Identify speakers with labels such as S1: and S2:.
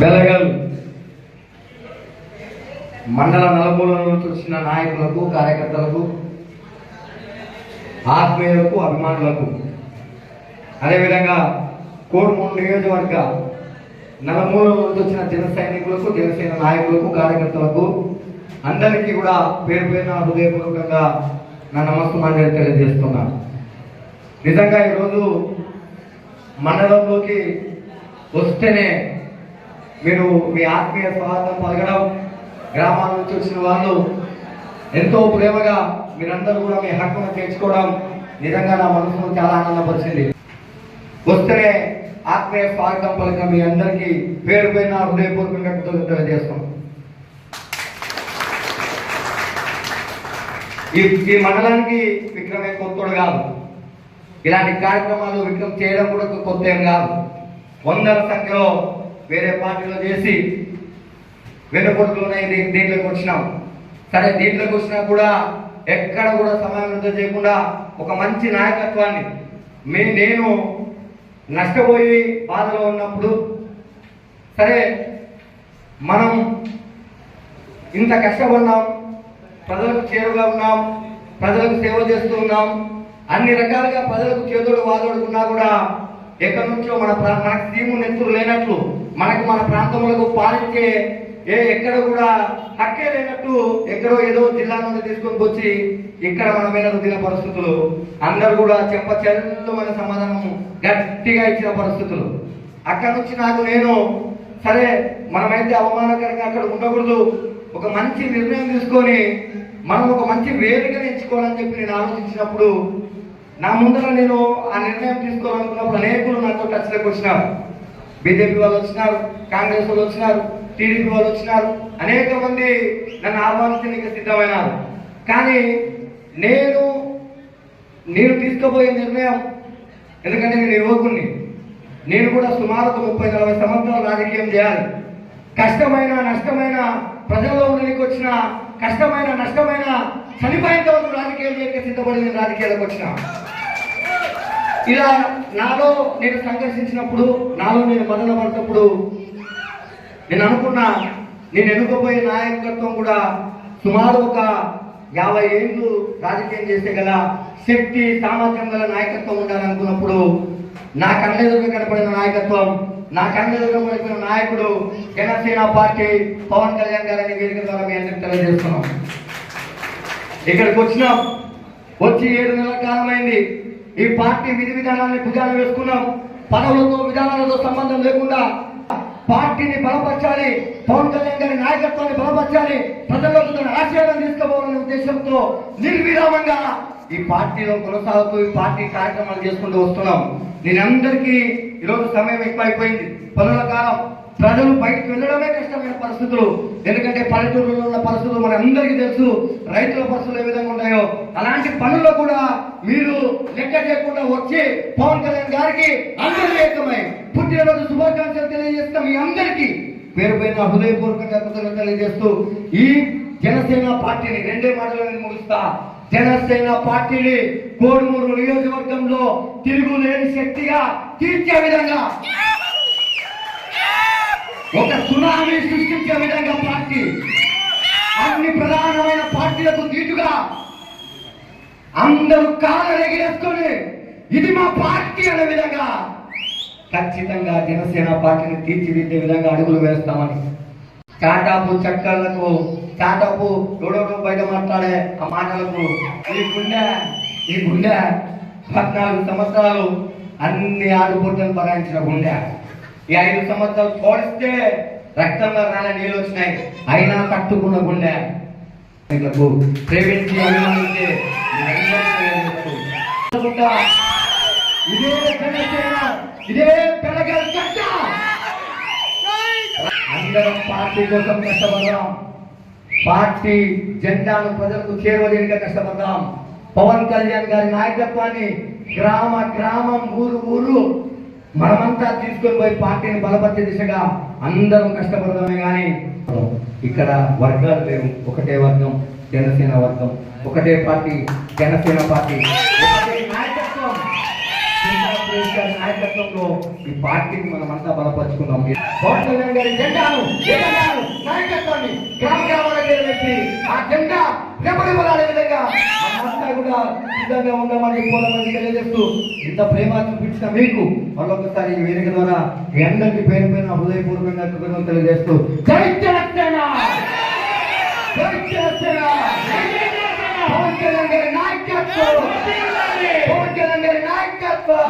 S1: బెలగల్ మండల నలుమూల నుంచి వచ్చిన నాయకులకు కార్యకర్తలకు ఆత్మీయులకు అభిమానులకు. అదేవిధంగా కోడుమూడు నియోజకవర్గ నలుమూలలో నుంచి వచ్చిన జన సైనికులకు జనసేన నాయకులకు కార్యకర్తలకు అందరికీ కూడా పేరు పేరున హృదయపూర్వకంగా నా నమస్కారం తెలియజేస్తున్నాను నిజంగా ఈరోజు మండలంలోకి వస్తేనే మీరు మీ ఆత్మీయ స్వాగతం పలకడం గ్రామాల నుంచి వచ్చిన వాళ్ళు ఎంతో ప్రేమగా మీరందరూ కూడా మీ హక్కును తెచ్చుకోవడం నిజంగా నా మనసును చాలా ఆనందపరిచింది. వస్తేనే ఆత్మీయ స్వాగతం పలక మీ అందరికీ పేరు పైన హృదయపూర్వకంగా కృతజ్ఞతలు చేస్తాం ఈ ఈ మండలానికి విక్రమే కొత్తడు కాదు. ఇలాంటి కార్యక్రమాలు విక్రమ్ చేయడం కూడా కొత్త ఏం కాదు. వందల సంఖ్యలో వేరే పార్టీలో చేసి వెనుకొట్టులోనే దీంట్లోకి వచ్చినాం. సరే దీంట్లోకి వచ్చినా కూడా ఎక్కడ కూడా సమయం చేయకుండా ఒక మంచి నాయకత్వాన్ని మీ నేను నష్టపోయి బాధలో ఉన్నప్పుడు సరే మనం ఇంత కష్టపడినాం ప్రజలకు చేరుగా ఉన్నాం ప్రజలకు సేవ చేస్తూ ఉన్నాం అన్ని రకాలుగా ప్రజలకు చేతుడు వాదోడుకున్నా కూడా ఎక్కడి నుంచో మన ప్రా- మనకు సీము లేనట్లు మనకు మన ప్రాంతములకు పాలించే ఏ ఎక్కడ కూడా హక్కే లేనట్టు ఎక్కడో ఏదో జిల్లా నుండి తీసుకొని వచ్చి ఇక్కడ మన మీద రుద్దిన పరిస్థితులు. అందరూ కూడా చెప్ప చెల్లమైన సమాధానం గట్టిగా ఇచ్చిన పరిస్థితులు. అక్కడ నుంచి నాకు నేను సరే మనమైతే అవమానకరంగా అక్కడ ఉండకూడదు. ఒక మంచి నిర్ణయం తీసుకొని మనం ఒక మంచి వేదికను ఎంచుకోవాలని చెప్పి నేను ఆలోచించినప్పుడు నా ముందర నేను ఆ నిర్ణయం తీసుకోవాలనుకున్నప్పుడు అనేకులు నాతో టచ్లోకి వచ్చినారు. బీజేపీ వాళ్ళు వచ్చినారు కాంగ్రెస్ వాళ్ళు వచ్చినారు టీడీపీ వాళ్ళు వచ్చినారు అనేక మంది నన్ను ఆహ్వానించడానికి సిద్ధమైనారు. కానీ నేను నేను తీసుకోబోయే నిర్ణయం ఎందుకంటే నేను యువకుణ్ణి. నేను కూడా సుమారు ముప్పై నలభై సంవత్సరాలు రాజకీయం చేయాలి. కష్టమైన నష్టమైన ప్రజల్లో ఉండడానికి వచ్చిన కష్టమైన నష్టమైన చనిపోయేంత వరకు రాజకీయాలు చేయడానికి సిద్ధపడి నేను రాజకీయాలకు వచ్చిన. ఇలా నాలో నేను సంఘర్షించినప్పుడు నాలో నేను మదన పడినప్పుడు నేను అనుకున్నా నేను ఎన్నుకోబోయే నాయకత్వం కూడా సుమారు ఒక యాభై ఏళ్ళు రాజకీయం చేసే గల శక్తి సామర్థ్యం గల నాయకత్వం ఉండాలనుకున్నప్పుడు నా కళ్ళెదురుగా కనపడిన నాయకత్వం నా కళ్ళెదురుగా పడిన నాయకుడు జనసేన పార్టీ పవన్ కళ్యాణ్ గారిని వేదిక ద్వారా మీ అందరికి తెలియజేస్తున్నాం. ఇక్కడికి వచ్చినాం. వచ్చి ఏడు నెలల కాలమైంది. ఈ పార్టీ విధి విధానాన్ని భుజాలు వేసుకున్నాం. పదవులతో విధానాలతో సంబంధం లేకుండా పార్టీని బలపరచాలి పవన్ కళ్యాణ్ గారి నాయకత్వాన్ని బలపరచాలి ప్రజలకు ఆశయాలను తీసుకోవాలనే ఉద్దేశంతో నిర్విరామంగా ఈ పార్టీలో కొనసాగుతూ ఈ పార్టీ కార్యక్రమాలు చేసుకుంటూ వస్తున్నాం. నేనందరికీ ఈరోజు సమయం ఎక్కువైపోయింది. పనుల కాలం ప్రజలు బయటకు వెళ్ళడమే కష్టమైన పరిస్థితులు. ఎందుకంటే పల్లెటూరులో ఉన్న పరిస్థితులు మన అందరికీ తెలుసు. రైతుల పరిస్థితులు ఏ విధంగా ఉన్నాయో అలాంటి పనుల్లో కూడా మీరు లెక్క చేయకుండా వచ్చి పవన్ కళ్యాణ్ గారికి అందరూ ఏకమై పుట్టినరోజు శుభాకాంక్షలు తెలియజేస్తాం మీ అందరికీ పేరు పైన హృదయపూర్వకంగా కృతజ్ఞతలు తెలియజేస్తూ ఈ జనసేన పార్టీని రెండే మాటలు నేను ముగిస్తా. జనసేన పార్టీని కోడుమూరు నియోజకవర్గంలో తిరుగులేని శక్తిగా తీర్చే విధంగా ఒక సునామీ సృష్టించే విధంగా పార్టీ అన్ని ప్రధానమైన పార్టీలకు దీటుగా అందరూ కాళ్ళు ఎగిరేసుకొని ఇది మా పార్టీ అనే విధంగా ఖచ్చితంగా జనసేన పార్టీని తీర్చిదిద్దే విధంగా అడుగులు వేస్తామని. కాటాపు చక్రాలకు కాటాపు ఎవడో బయట మాట్లాడే ఆ మాటలకు ఈ గుండె ఈ గుండె పద్నాలుగు సంవత్సరాలు అన్ని ఆడుపోటలు బరాయించిన గుండె. ఈ ఐదు సంవత్సరాలు పోలిస్తే రక్తంలో రాల నీళ్ళు వచ్చినాయి. అయినా తట్టుకున్న గుండె. ప్రేమించి ఇదే ఇదే కట్ట అందరం పార్టీ కోసం కష్టపడదాం. పార్టీ జెండాను ప్రజలకు చేరువదేనిగా కష్టపడదాం. పవన్ కళ్యాణ్ గారి నాయకత్వాన్ని గ్రామ గ్రామం ఊరు ఊరు మనమంతా తీసుకొని పోయి పార్టీని బలపరిచే దిశగా అందరం కష్టపడదామే కానీ ఇక్కడ వర్గాలు లేవు. ఒకటే వర్గం జనసేన వర్గం. ఒకటే పార్టీ జనసేన పార్టీ. నాయకత్వంలో ఈ పార్టీని మనం అంతా బలపరుచుకున్నాం. పవన్ కళ్యాణ్ గారి జెండాను నాయకత్వాన్ని గ్రామ గ్రామాల వెళ్ళి ఆ జెండా రెపరెపలాడే విధంగా కూడా సిద్ధంగా ఉన్నామని పోలమని తెలియజేస్తూ ఇంత ప్రేమ చూపించిన మీకు మరొకసారి ఈ వేదిక ద్వారా మీ అందరికీ పేరు పైన హృదయపూర్వకంగా కృతజ్ఞతలు తెలియజేస్తూ జై జనసేన జై జనసేన పవన్ కళ్యాణ్ గారి నాయకత్వం! పవన్ కళ్యాణ్ గారి నాయకత్వం!